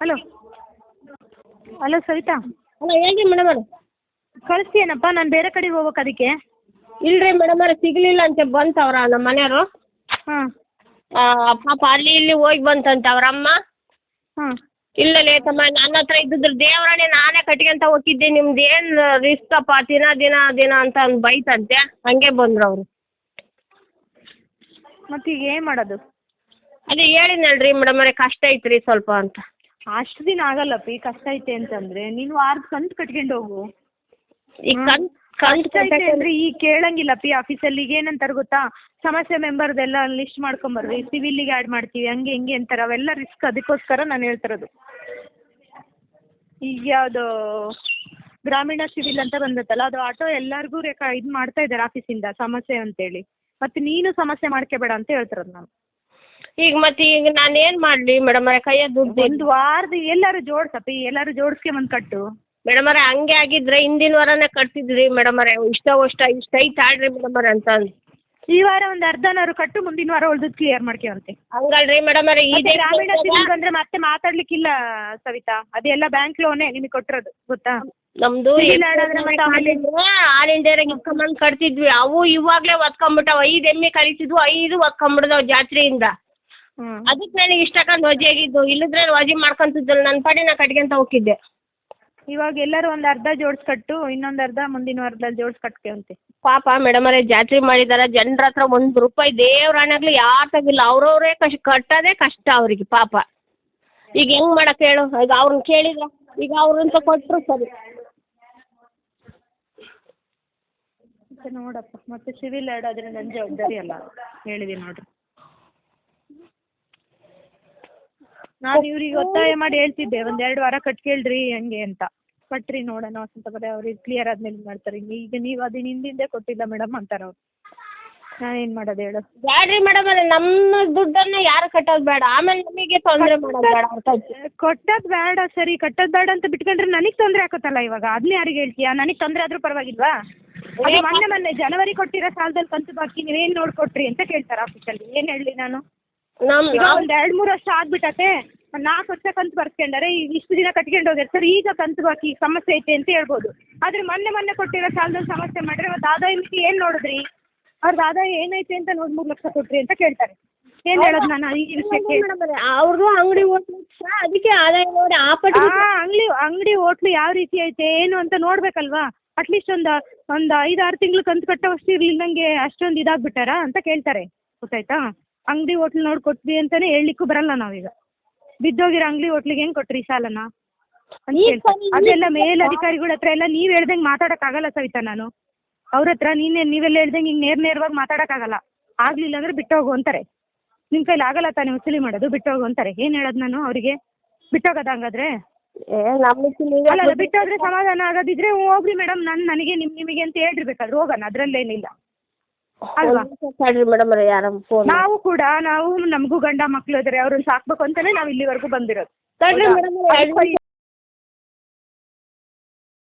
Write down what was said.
Hello. Hello Savita. Hello ಹೇಳಿ ಮೇಡಮರೆ ಕಳಿಸ್ತೀಯೇನಪ್ಪ? ನಾನು ಬೇರೆ ಕಡೆಗೆ ಹೋಗ್ಬೇಕು ಅದಕ್ಕೆ. ಇಲ್ಲ ರೀ ಮೇಡಮವ್ರೆ ಸಿಗಲಿಲ್ಲ ಅಂತೆ ಬಂತವ್ರ ನಮ್ಮ ಮನೆಯವರು ಹಾಂ. ಪಾಪ ಅಲ್ಲಿ ಇಲ್ಲಿ ಹೋಗಿ ಬಂತಂತೆ ಅವ್ರ ಅಮ್ಮ. ಹಾಂ. ಇಲ್ಲ ಲೇತಮ್ಮ ನನ್ನ ಹತ್ರ ಇದ್ದಿದ್ರು ದೇವರಾಣೆ ನಾನೇ ಕಟ್ಕೊಂತ ಹೋಗಿದ್ದೆ ನಿಮ್ದು ಏನು ರಿಸ್ಕಪ್ಪ ದಿನ ದಿನ ದಿನ ಅಂತ ಅಂದ್ ಬೈತಂತೆ. ಹಂಗೆ ಬಂದ್ರು ಅವರು. ಮತ್ತೀಗ ಈಗ ಏನು ಮಾಡೋದು? ಅದೇ ಹೇಳಿನಲ್ರಿ ಮೇಡಮರೆ ಕಷ್ಟ ಐತ್ರಿ ಸ್ವಲ್ಪ ಅಂತ. ಅಷ್ಟು ದಿನ ಆಗಲ್ಲಪ್ಪಿ ಕಷ್ಟ ಐತೆ ಅಂತಂದ್ರೆ. ನೀನು ವಾರದ ಕಂತು ಕಟ್ಕೊಂಡು ಹೋಗು. ಈಗ ಕಷ್ಟ ಐತೆ ಅಂದರೆ ಈಗ ಕೇಳಂಗಿಲ್ಲಪ್ಪಿ ಆಫೀಸಲ್ಲಿ ಈಗ ಏನಂತಾರೆ ಗೊತ್ತಾ? ಸಮಸ್ಯೆ ಮೆಂಬರ್ದೆಲ್ಲ ಲಿಸ್ಟ್ ಮಾಡ್ಕೊಂಬರ್ರಿ ಸಿವಿಲ್ಲಿಗೆ ಆ್ಯಡ್ ಮಾಡ್ತೀವಿ ಹಂಗೆ ಹಿಂಗೆ ಅಂತಾರೆ. ಅವೆಲ್ಲ ರಿಸ್ಕ್ ಅದಕ್ಕೋಸ್ಕರ ನಾನು ಹೇಳ್ತಿರೋದು. ಈಗ ಯಾವುದು ಗ್ರಾಮೀಣ ಸಿವಿಲ್ ಅಂತ ಬಂದತ್ತಲ್ಲ ಅದು ಆಟೋ ಎಲ್ಲರಿಗೂ ರೇಖಾ ಇದು ಮಾಡ್ತಾ ಇದ್ದಾರೆ ಆಫೀಸಿಂದ ಸಮಸ್ಯೆ ಅಂತೇಳಿ. ಮತ್ತು ನೀನು ಸಮಸ್ಯೆ ಮಾಡ್ಕೋಬೇಡ ಅಂತ ಹೇಳ್ತಿರೋದು ನಾನು. ಈಗ ಮತ್ತೆ ಈಗ ನಾನು ಏನು ಮಾಡಲಿ ಮೇಡಮರೆ ಕೈಯ ದುಡ್ಡು ಒಂದು ವಾರದ ಎಲ್ಲರೂ ಜೋಡಿಸಪ್ಪಿ ಎಲ್ಲರೂ ಜೋಡಿಸ್ಕೊಂಬಂದು ಕಟ್ಟು. ಮೇಡಮರೆ ಹಂಗೆ ಆಗಿದ್ರೆ ಹಿಂದಿನ ವಾರನೇ ಕಟ್ತಿದ್ರಿ ಮೇಡಮರೆ ಇಷ್ಟ ಅಷ್ಟು ಇಷ್ಟು ಐತೆ ಆಡ್ರಿ ಮೇಡಮರೆ ಅಂತ ಅಂದ್. ಈ ವಾರ ಒಂದು ಅರ್ಧನಾರು ಕಟ್ಟು ಮುಂದಿನ ವಾರ ಉಳ್ದಿದ್ದು ಕ್ಲಿಯರ್ ಮಾಡ್ಕೊಂತೆ ಹಂಗಲ್ರಿ ಮೇಡಮರೆ ಈ ಗ್ರಾಮೀಣ ಸಿವಿಲ್ ಬಂದ್ರೆ ಮತ್ತೆ ಮಾತಾಡ್ಲಿಕ್ಕಿಲ್ಲ ಸವಿತಾ. ಅದೆಲ್ಲ ಬ್ಯಾಂಕ್ ಲೋನೇ ನಿಮಗೆ ಕೊಟ್ಟಿರೋದು ಗೊತ್ತಾ? ನಮ್ದು ಮತ್ತೆ ಆಮೇಲೆ- ಆಲ್ ಇಂಡಿಯಾದಾಗ ಇಸ್ಕೊಂಬಂದು ಕಟ್ತಿದ್ವಿ. ಅವು ಇವಾಗಲೇ ಒದ್ಕೊಂಬಿಟ್ಟಾವ ಐದು ಎಮ್ಮೆ ಕರಿತಿದ್ವು ಐದು ಒದ್ಕೊಂಬಿಡ್ದಾವ ಜಾತ್ರೆಯಿಂದ. ಅದಕ್ಕೆ ನನಗೆ ಇಷ್ಟಕ್ಕಂದು ವಜೆ ಆಗಿದ್ದು. ಇಲ್ಲದ್ರೆ ವಜೆ ಮಾಡ್ಕೊಂತಿದ್ದಿಲ್ಲ. ನನ್ನ ಪಾಡಿ ನಾ ಕಟ್ಕೊಂತ ಹೋಗಿದ್ದೆ ಇವಾಗ ಎಲ್ಲರೂ ಒಂದು ಅರ್ಧ ಜೋಡ್ಸ್ ಕಟ್ಟು ಇನ್ನೊಂದು ಅರ್ಧ ಮುಂದಿನ ವಾರದಲ್ಲಿ ಜೋಡ್ಸ್ ಕಟ್ಕೊಂತೆ ಪಾಪ ಮೇಡಮರೇ ಜಾತ್ರೆ ಮಾಡಿದಾರ ಜನರ ಹತ್ರ ಒಂದು ರೂಪಾಯಿ ದೇವ್ರಾಣಾಗ್ಲಿ ಯಾರು ತಗಿಲ್ಲ. ಅವ್ರವ್ರೇ ಕಷ್ಟ ಕಟ್ಟೋದೇ ಕಷ್ಟ ಅವರಿಗೆ ಪಾಪ. ಈಗ ಹೆಂಗ್ ಮಾಡಕ್ಕೆ ಹೇಳು? ಈಗ ಅವ್ರನ್ನ ಕೇಳಿದ್ರೆ ಈಗ ಅವ್ರಂತ ಕೊಟ್ಟರು ಸರಿ. ನೋಡಪ್ಪ. ಮತ್ತೆ ಸಿವಿಲ್ ಆ್ಯಡ್ ಆದರೆ ನನ್ನ ಜವಾಬ್ದಾರಿ ಅಲ್ಲ. ಹೇಳಿದೀನಿ ನೋಡ್ರಿ. ನಾನು ಇವ್ರಿಗೆ ಒತ್ತಾಯ ಮಾಡಿ ಹೇಳ್ತಿದ್ದೆ ಒಂದು ಎರಡು ವಾರ ಕಟ್ಕೇಳ್ರಿ ಹಂಗೆ ಅಂತ. ಕಟ್ರಿ ನೋಡೋಣ ಅಂತ ಬರೀ ಅವ್ರಿಗೆ ಕ್ಲಿಯರ್ ಆದ್ಮೇಲೆ ಮಾಡ್ತಾರೆ. ಈಗ ನೀವು ಅದನ್ನ ಹಿಂದಿಂದೆ ಕೊಟ್ಟಿಲ್ಲ ಮೇಡಮ್ ಅಂತಾರೆ ಅವ್ರು. ನಾನೇನು ಮಾಡೋದು ಹೇಳು? ಬ್ಯಾಡ್ರಿ ಮೇಡಮರೇ ನಮ್ಮ ದುಡ್ಡನ್ನ ಯಾರು ಕಟ್ಟೋದು ಬೇಡ. ಆಮೇಲೆ ನಮಗೆ ತೊಂದರೆ ಮಾಡೋದು ಬೇಡ ಕೊಟ್ಟದ್ದು ಬೇಡ ಸರಿ ಕಟ್ಟೋದು ಬೇಡ ಅಂತ ಬಿಟ್ಕೊಂಡ್ರೆ ನನಗೆ ತೊಂದರೆ ಆಗುತ್ತಲ್ಲ ಇವಾಗ? ಅದನ್ನ ಯಾರಿಗೆ ಹೇಳ್ತೀಯಾ? ನನಗೆ ತೊಂದರೆ ಆದ್ರೂ ಪರವಾಗಿಲ್ವಾ? ಮೊನ್ನೆ ಮೊನ್ನೆ ಜನವರಿ ಕೊಟ್ಟಿರೋ ಸಾಲದಲ್ಲಿ ಕಂತು ಬಾಕಿ ನೀವೇನು ನೋಡ್ಕೊಟ್ರಿ ಅಂತ ಕೇಳ್ತಾರೆ ಆಫೀಸಲ್ಲಿ ಏನು ಹೇಳಲಿ ನಾನು? ನಮ್ಮ ಈಗ ಒಂದು ಎರಡು ಮೂರು ವರ್ಷ ಆಗ್ಬಿಟ್ಟತೆ. ಒಂದು ನಾಲ್ಕು ವರ್ಷ ಕಂತು ಬರ್ಸ್ಕೊಂಡಾರೆ ಈಗ ಇಷ್ಟು ದಿನ ಕಟ್ಕೊಂಡು ಹೋಗ್ಯಾರ ಸರ್ ಈಗ ಕಂತು ಬಾಕಿ ಸಮಸ್ಯೆ ಐತೆ ಅಂತ ಹೇಳ್ಬೋದು. ಆದ್ರೆ ಮೊನ್ನೆ ಮೊನ್ನೆ ಕೊಟ್ಟಿರೋ ಸಾಲದಲ್ಲಿ ಸಮಸ್ಯೆ ಮಾಡಿದ್ರೆ ಮತ್ತು ಆದಾಯ ಮಿತಿ ಏನು ನೋಡಿದ್ರಿ? ಅವ್ರದ್ದು ಆದಾಯ ಏನೈತೆ ಅಂತ ನೋಡಿ ಮೂರು ಲಕ್ಷ ಕೊಟ್ರಿ ಅಂತ ಕೇಳ್ತಾರೆ. ಏನು ಹೇಳೋದು ನಾನು ಈ ವಿಷಯಕ್ಕೆ? ಅವ್ರದ್ದು ಅಂಗಡಿ ಓಟ್ಲು ಅದಕ್ಕೆ ಆದಾಯ ನೋಡಿ ಆ ಪಟ್ಟಿ ಅಂಗಡಿ ಅಂಗಡಿ ಹೋಟ್ಲು ಯಾವ ರೀತಿ ಐತೆ ಏನು ಅಂತ ನೋಡ್ಬೇಕಲ್ವಾ? ಅಟ್ಲೀಸ್ಟ್ ಒಂದು ಒಂದು ಐದು ಆರು ತಿಂಗಳು ಕಂತು ಕಟ್ಟೋವಷ್ಟು ಇರ್ಲಿಲ್ಲಂಗೆ ಅಷ್ಟೊಂದು ಇದಾಗ್ಬಿಟ್ಟಾರಾ ಅಂತ ಕೇಳ್ತಾರೆ. ಗೊತ್ತಾಯ್ತಾ? ಅಂಗಡಿ ಹೋಟ್ಲು ನೋಡಿ ಕೊಟ್ವಿ ಅಂತಾನೆ ಹೇಳ್ಲಿಕ್ಕೂ ಬರಲ್ಲ ನಾವೀಗ. ಬಿದ್ದೋಗಿರೋ ಅಂಗಡಿ ಹೋಟ್ಲಿಗೆ ಹೆಂಗ್ ಕೊಟ್ರಿ ಸಾಲನ? ಅದೆಲ್ಲ ಮೇಲ್ ಮೇಲಧಿಕಾರಿಗಳ ಹತ್ರ ಎಲ್ಲ ನೀವು ಹೇಳ್ದಂಗೆ ಆಗಲ್ಲ ಸವಿತಾ ನಾನು. ಅವ್ರ ಹತ್ರ ನೀನೆ ನೀವೆಲ್ಲ ಹೇಳ್ದಂಗ್ ಹಿಂಗ್ ನೇರ ನೇರವಾಗಿ ಮಾತಾಡೋಕ್ಕಾಗಲ್ಲ. ಆಗಲಿಲ್ಲ ಅಂದರೆ ಬಿಟ್ಟೋಗು ಅಂತಾರೆ. ನಿಮ್ಮ ಕೈಲಿ ಆಗಲ್ಲ ತಾನೇ ವಸೂಲಿ ಮಾಡೋದು ಬಿಟ್ಟೋಗು ಅಂತಾರೆ. ಏನು ಹೇಳೋದು ನಾನು ಅವರಿಗೆ? ಬಿಟ್ಟೋಗೋದು ಹಂಗಾದ್ರೆ ಬಿಟ್ಟೋದ್ರೆ ಸಮಾಧಾನ ಆಗದಿದ್ರೆ ಹೋಗ್ರಿ ಮೇಡಮ್ ನಾನು ನನಗೆ ನಿಮ್ ನಿಮಗೆ ಅಂತ ಹೇಳ್ರಿಬೇಕಾದ್ರೆ ಹೋಗೋಣ ಅದರಲ್ಲೇನಿಲ್ಲ. ಯಾರ ಫೋನ್ ನಾವು ಕೂಡ ನಾವು ನಮಗೂ ಗಂಡ ಮಕ್ಕಳು ಇದ್ದಾರೆ ಅವ್ರನ್ನ ಸಾಕ್ಬೇಕು ಅಂತಾನೆ ನಾವು ಇಲ್ಲಿವರೆಗೂ ಬಂದಿರೋದು.